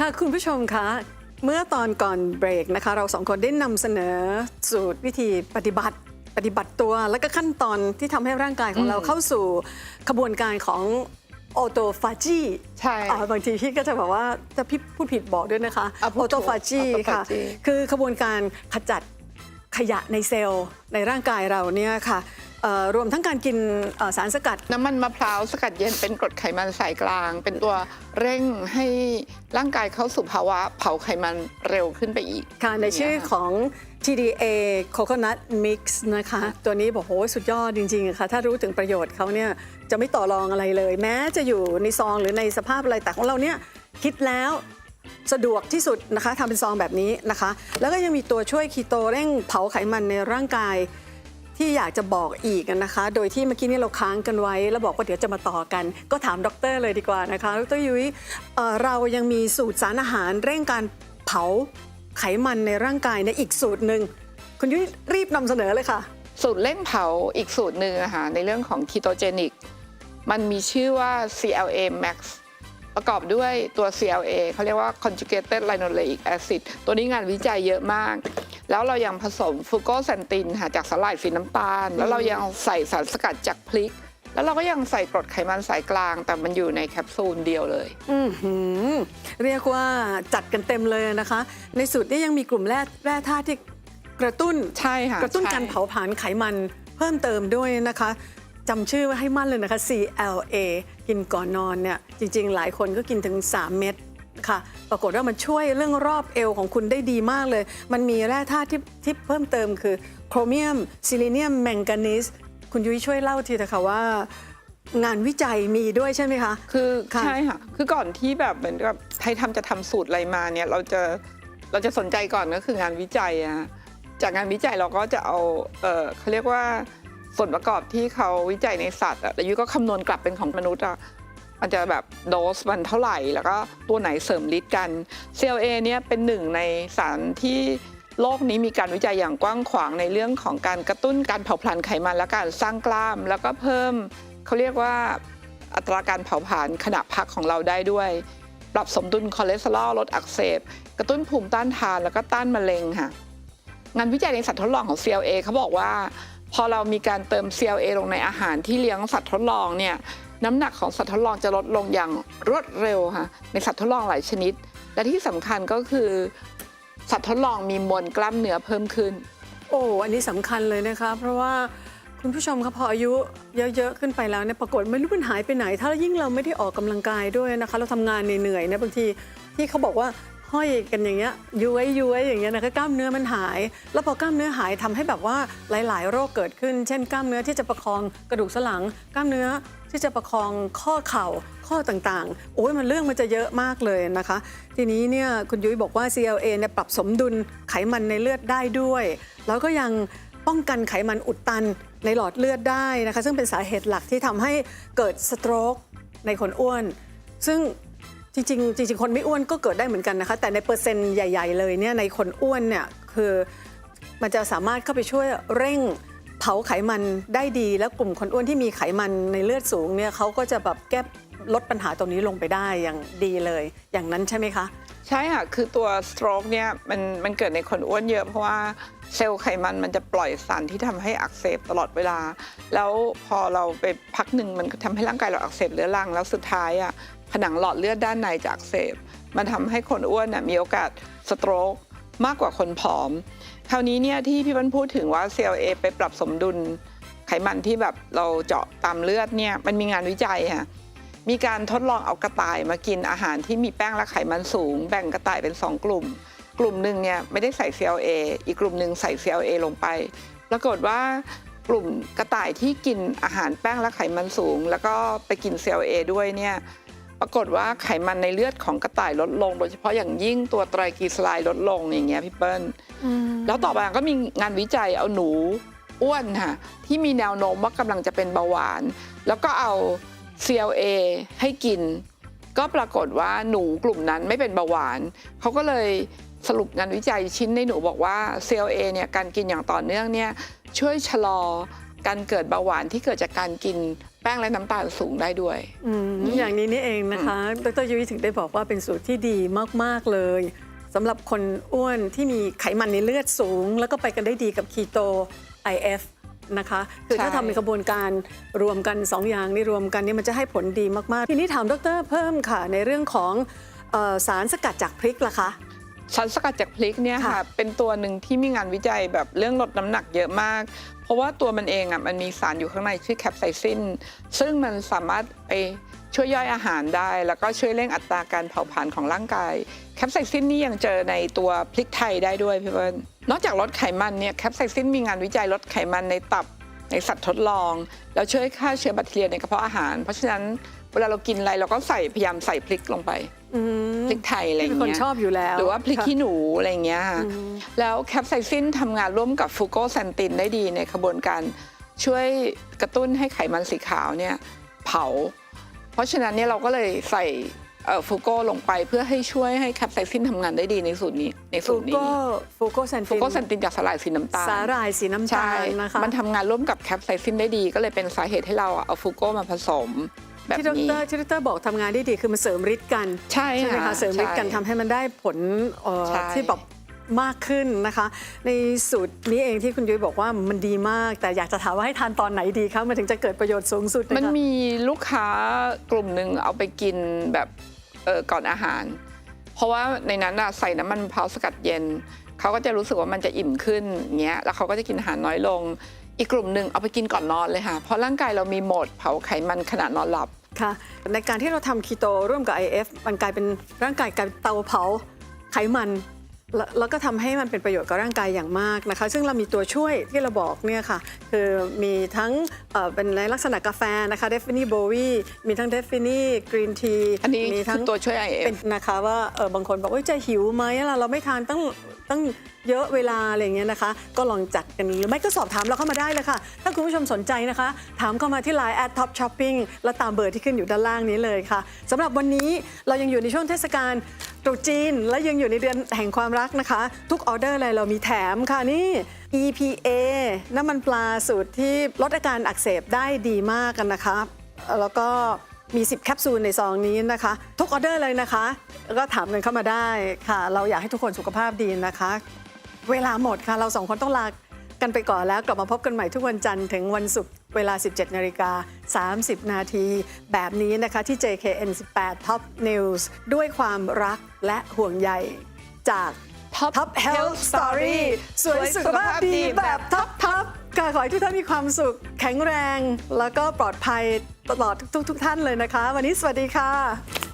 ค่ะคุณผู้ชมคะเมื่อตอนก่อนเบรกนะคะ เราสองคนได้นำเสนอสูตรวิธีปฏิบัติปฏิบัติตัว และก็ขั้นตอนที่ทำให้ร่างกายของเราเข้าสู่ขบวนการของออโตฟาจีใช่บางทีพี่ก็จะบอกว่าถ้าพี่พูดผิดบอกด้วยนะคะอะพูอดอโตฟาจีถูกค่ะ autophagy คือขบวนการขจัดขยะในเซลล์ในร่างกายเราเนี่ยค่ะ เอ่อรวมทั้งการกินเอ่อสารสกัด น้ำมันมะพร้าวสกัดเย็นเป็นกรดไขมันสายกลาง เป็นตัวเร่งให้ร่างกายเข้าสู่ภาวะเผาไขมันเร็วขึ้นไปอีกค่ะในชื่อของ TDA Coconut Mix นะคะ ตัวนี้บอกโหสุดยอดจริงๆอะค่ะ ถ้ารู้ถึงประโยชน์เขาเนี่ยจะไม่ต่อรองอะไรเลย แม้จะอยู่ในซองหรือในสภาพอะไรแต่ของเราเนี่ยคิดแล้วสะดวกที่สุดนะคะทำเป็นซองแบบนี้นะคะ แล้วก็ยังมีตัวช่วยคีโตเร่งเผาไขมันในร่างกาย ที่อยากจะบอกอีกนะคะ โดยที่เมื่อกี้นี้เราค้างกันไว้ แล้วบอกว่าเดี๋ยวจะมาต่อกัน ก็ถามดรเลยดีกว่านะคะดรยุ้ยเอ่อเรายังมีสูตรสารอาหารเร่งการเผาไขมันในร่างกายในอีกสูตรหนึ่งคุณยุ้ยรีบนำเสนอเลยค่ะ สูตรเร่งเผาอีกสูตรหนึ่งอะค่ะในเรื่องของคีโตเจนิก มันมีชื่อว่า CLA Max ประกอบด้วยตัว CLA เขาเรียกว่า conjugated linoleic acid ตัวนี้งานวิจัยเยอะมาก แล้วเรายังผสมฟูโกแซนตินค่ะจากสลายสีน้ำตาล แล้วเรายังใส่สารสกัดจากพริก แล้วเราก็ยังใส่กรดไขมันสายกลาง แต่มันอยู่ในแคปซูลเดียวเลย อือหือเรียกว่าจัดกันเต็มเลยนะคะ ในสูตรนี้ยังมีกลุ่มแร่แร่ธาตุที่กระตุ้น ใช่ค่ะกระตุ้นใช่การเผาผลาญไขมันเพิ่มเติมด้วยนะคะจำชื่อไว้ให้มั่นเลยนะคะ CLA กินก่อนนอนเนี่ยจริงๆ หลายคนก็กินถึง 3 เม็ด ค่ะ ปรากฏว่ามันช่วยเรื่องรอบเอวของคุณได้ดีมากเลย มันมีแร่ธาตุที่ที่เพิ่มเติมคือโครเมียมซิลิเนียมแมงกานีสคุณยุ้ยช่วยเล่าทีเถอะค่ะว่างานวิจัยมีด้วยใช่ไหมคะ คือค่ะใช่ค่ะ คือก่อนที่แบบเหมือนกับไทยทำจะทำสูตรอะไรมาเนี่ยเราจะเราจะสนใจก่อนก็คืองานวิจัยอะจากงานวิจัยเราก็จะเอาเออเขาเรียกว่าส่วนประกอบที่เขาวิจัยในสัตว์อะแล้วยุ้ยก็คำนวณกลับเป็นของมนุษย์อะ มันจะแบบโดสมันเท่าไหร่ แล้วก็ตัวไหนเสริมฤทธิ์กัน CLA เนี่ยเป็นหนึ่งในสารที่โลกนี้มีการวิจัยอย่างกว้างขวางในเรื่องของการกระตุ้นการเผาผลาญไขมันและการสร้างกล้าม แล้วก็เพิ่มเขาเรียกว่าอัตราการเผาผลาญขณะพักของเราได้ด้วย ปรับสมดุลคอเลสเตอรอลลดอักเสบ กระตุ้นภูมิต้านทานแล้วก็ต้านมะเร็งค่ะงานวิจัยในสัตว์ทดลองของ CLA เขาบอกว่า พอเรามีการเติม CLA ลงในอาหารที่เลี้ยงสัตว์ทดลองเนี่ย น้ำหนักของสัตว์ทดลองจะลดลงอย่างรวดเร็วค่ะในสัตว์ทดลองหลายชนิด และที่สำคัญก็คือ สัตว์ทดลองมีมวลกล้ามเนื้อเพิ่มขึ้น โอ้อันนี้สำคัญเลยนะคะ เพราะว่าคุณผู้ชมคะพออายุเยอะๆขึ้นไปแล้วเนี่ยปรากฏไม่รู้มันหายไปไหน ถ้ายิ่งเราไม่ได้ออกกำลังกายด้วยนะคะ เราทำงานเหนื่อยๆเนี่ยบางทีที่เขาบอกว่า ห้อยกันอย่างเงี้ยย้วยย้วยอย่างเงี้ยนะคะกล้ามเนื้อมันหาย แล้วพอกล้ามเนื้อหายทำให้แบบว่าหลาย ๆ โรคเกิดขึ้น เช่น กล้ามเนื้อที่จะประคองกระดูกสันหลัง กล้ามเนื้อที่จะประคองข้อเข่าข้อต่างๆ โอ้ยมันเรื่องมันจะเยอะมากเลยนะคะ ทีนี้เนี่ยคุณยุ้ยบอกว่า CLA เนี่ยปรับสมดุลไขมันในเลือดได้ด้วย แล้วก็ยังป้องกันไขมันอุดตันในหลอดเลือดได้นะคะ ซึ่งเป็นสาเหตุหลักที่ทำให้เกิดสโตรกในคนอ้วน ซึ่ง จริงๆจริงๆคนไม่อ้วนก็เกิดได้เหมือนกันนะคะ แต่ในเปอร์เซ็นต์ใหญ่ ๆ เลยเนี่ยในคนอ้วนเนี่ยคือมันจะสามารถเข้าไปช่วยเร่งเผาไขมันได้ดี แล้วกลุ่มคนอ้วนที่มีไขมันในเลือดสูงเนี่ยเขาก็จะแบบแก้ลดปัญหาตรงนี้ลงไปได้อย่างดีเลย อย่างนั้นใช่ไหมคะ ใช่ค่ะ คือตัว stroke เนี่ยมันมันเกิดในคนอ้วนเยอะเพราะว่า เซลล์ไขมันมันจะปล่อยสารที่ทำให้อักเสบตลอดเวลา แล้วพอเราไปพักหนึ่งมันก็ทำให้ร่างกายเราอักเสบเรื้อรัง แล้วสุดท้ายอะผนังหลอดเลือดด้านในจะอักเสบ มันทำให้คนอ้วนน่ะมีโอกาส stroke มากกว่าคนผอม คราวนี้เนี่ยที่พี่บันพูดถึงว่า CLA ไปปรับสมดุลไขมันที่แบบเราเจาะตามเลือดเนี่ยมันมีงานวิจัยค่ะมีการทดลองเอากระต่ายมากินอาหารที่มีแป้งและไขมันสูง แบ่งกระต่ายเป็น 2 กลุ่ม กลุ่มหนึ่งเนี่ยไม่ได้ใส่ CLA อีกกลุ่มหนึ่งใส่ CLA ลงไป ปรากฏว่ากลุ่มกระต่ายที่กินอาหารแป้งและไขมันสูง แล้วก็ไปกิน CLA ด้วยเนี่ยปรากฏว่าไขมันในเลือดของกระต่ายลดลง โดยเฉพาะอย่างยิ่งตัวไตรกลีเซอไรด์ลดลงอย่างเงี้ยพี่เปิ้ลแล้วต่อมาก็มีงานวิจัยเอาหนูอ้วนค่ะที่มีแนวโน้มว่ากำลังจะเป็นเบาหวาน แล้วก็เอา CLA ให้กิน ก็ปรากฏว่าหนูกลุ่มนั้นไม่เป็นเบาหวานเขาก็เลย สรุปงานวิจัยชิ้นในหนูบอกว่า CLA เนี่ยการกินอย่างต่อเนื่องเนี่ยช่วยชะลอการเกิดเบาหวานที่เกิดจากการกินแป้งและน้ำตาลสูงได้ด้วยอืมอย่างนี้นี่เองนะคะ ดรยุ้ยถึงได้บอกว่าเป็นสูตรที่ดีมาก ๆ เลยสำหรับคนอ้วนที่มีไขมันในเลือดสูง แล้วก็ไปกันได้ดีกับคีโต IF นะคะ คือถ้าใช่ทำเป็นกระบวนการรวมกัน 2 อย่างนี่รวมกันนี่มันจะให้ผลดีมาก ๆ ทีนี้ถามดรเพิ่มค่ะ ในเรื่องของเออสารสกัดจากพริกล่ะคะ สารสกัดจากพริกเนี่ยค่ะ ค่ะเป็นตัวหนึ่งที่มีงานวิจัยแบบเรื่องลดน้ำหนักเยอะมาก เพราะว่าตัวมันเองอะมันมีสารอยู่ข้างในชื่อแคปไซซินซึ่งมันสามารถไปช่วยย่อยอาหารได้ แล้วก็ช่วยเร่งอัตราการเผาผลาญของร่างกาย แคปไซซินนี่ยังเจอในตัวพริกไทยได้ด้วยพี่เบิร์นนอกจากลดไขมันเนี่ยแคปไซซินมีงานวิจัยลดไขมันในตับ ในสัตว์ทดลอง แล้วช่วยฆ่าเชื้อแบคทีเรียในกระเพาะอาหาร เพราะฉะนั้น เวลาเรากินอะไรเราก็ใส่พยายามใส่พริกลงไปอืมพริกไทยอะไรอที่ย่างเป็นคนเงี้ยชอบอยู่แล้วหรือว่าพริกค่ะขี้หนูอะไรอย่างเงี้ยค่ะแล้วแคปไซซินทำงานร่วมกับฟูโกแซนตินได้ดีในกระบวนการช่วยกระตุ้นให้ไขมันสีขาวเนี่ยเผา เพราะฉะนั้นเนี่ยเราก็เลยใส่ฟูโกลงไปเพื่อให้ช่วยให้แคปไซซินทำงานได้ดีในสูตรนี้ในสูฟูตรนี้ โก้ฟูโก้แซนฟูตินโกแซนตินจากสลายสีน้ำตาล สาหร่ายสีน้ำใช่ตาลนะคะ มันทำงานร่วมกับแคปไซซินได้ดี ก็เลยเป็นสาเหตุให้เราเอาฟูโกมาผสม แบบที่ดนี้ รที่ดรบอกทำงานได้ดีคือมันเสริมฤทธิ์กันใช่ไหมค่ะคะเสริมฤทธิ์กันใช่ทำให้มันได้ผลเอ่อใช่ ที่แบบมากขึ้นนะคะ ในสูตรนี้เองที่คุณยุ้ยบอกว่ามันดีมาก แต่อยากจะถามว่าให้ทานตอนไหนดีคะมันถึงจะเกิดประโยชน์สูงสุดมันนะคะมีลูกค้ากลุ่มหนึ่งเอาไปกินแบบเออก่อนอาหาร เพราะว่าในนั้นอะใส่น้ำมันมะพร้าวสกัดเย็น เขาก็จะรู้สึกว่ามันจะอิ่มขึ้นอย่างเงี้ยแล้วเขาก็จะกินอาหารน้อยลง อีกกลุ่มหนึ่งเอาไปกินก่อนนอนเลยค่ะ เพราะร่างกายเรามีโหมดเผาไขมันขณะนอนหลับ ค่ะในการที่เราทำคีโตร่วมกับ IF มันกลายเป็นร่างกายกลายเป็นเตาเผาไขมัน แล้วแล้วก็ทำให้มันเป็นประโยชน์กับร่างกายอย่างมากนะคะ ซึ่งเรามีตัวช่วยที่เราบอกเนี่ยค่ะ คือมีทั้งเอ่อเป็นในลักษณะกาแฟนะคะ d e f i n i b o w i มีทั้ง d e f i n i Green Tea อันนี้มีคืทั้องตัวช่วย IF เป็นนะคะว่าเออบางคนบอกว่าจะหิวไหมล่ะเราไม่ทานตั้ง ตั้งเยอะเวลาอะไรอย่างเงี้ยนะคะ ก็ลองจัดกันหรือไม่ก็สอบถามเราเข้ามาได้เลยค่ะ ถ้าคุณผู้ชมสนใจนะคะ ถามเข้ามาที่ Line at Top Shopping และตามเบอร์ที่ขึ้นอยู่ด้านล่างนี้เลยค่ะสำหรับวันนี้เรายังอยู่ในช่วงเทศกาลตรุษจีน และยังอยู่ในเดือนแห่งความรักนะคะ ทุกออเดอร์เลยเรามีแถมค่ะนี่ EPA น้ำมันปลาสูตรที่ลดอาการอักเสบได้ดีมากกันนะคะ แล้วก็ มี 10 แคปซูลในซองนี้นะคะ ทุกออเดอร์เลยนะคะ ก็ถามกันเข้ามาได้ค่ะ เราอยากให้ทุกคนสุขภาพดีนะคะ เวลาหมดค่ะ เราสองคนต้องลากันไปก่อนแล้วกลับมาพบกันใหม่ทุกวันจันทร์ถึงวันศุกร์เวลา 17นาฬิกา30 นาที แบบนี้นะคะที่ JKN 18 Top News ด้วยความรักและห่วงใยจาก Top Top Health Story สวยสุขภาพดีแบบท็อปท็อปก็ขอให้ทุกท่านมีความสุข แข็งแรง แล้วก็ปลอดภัย ตลอดทุกๆทท่านเลยนะคะ วันนี้สวัสดีค่ะ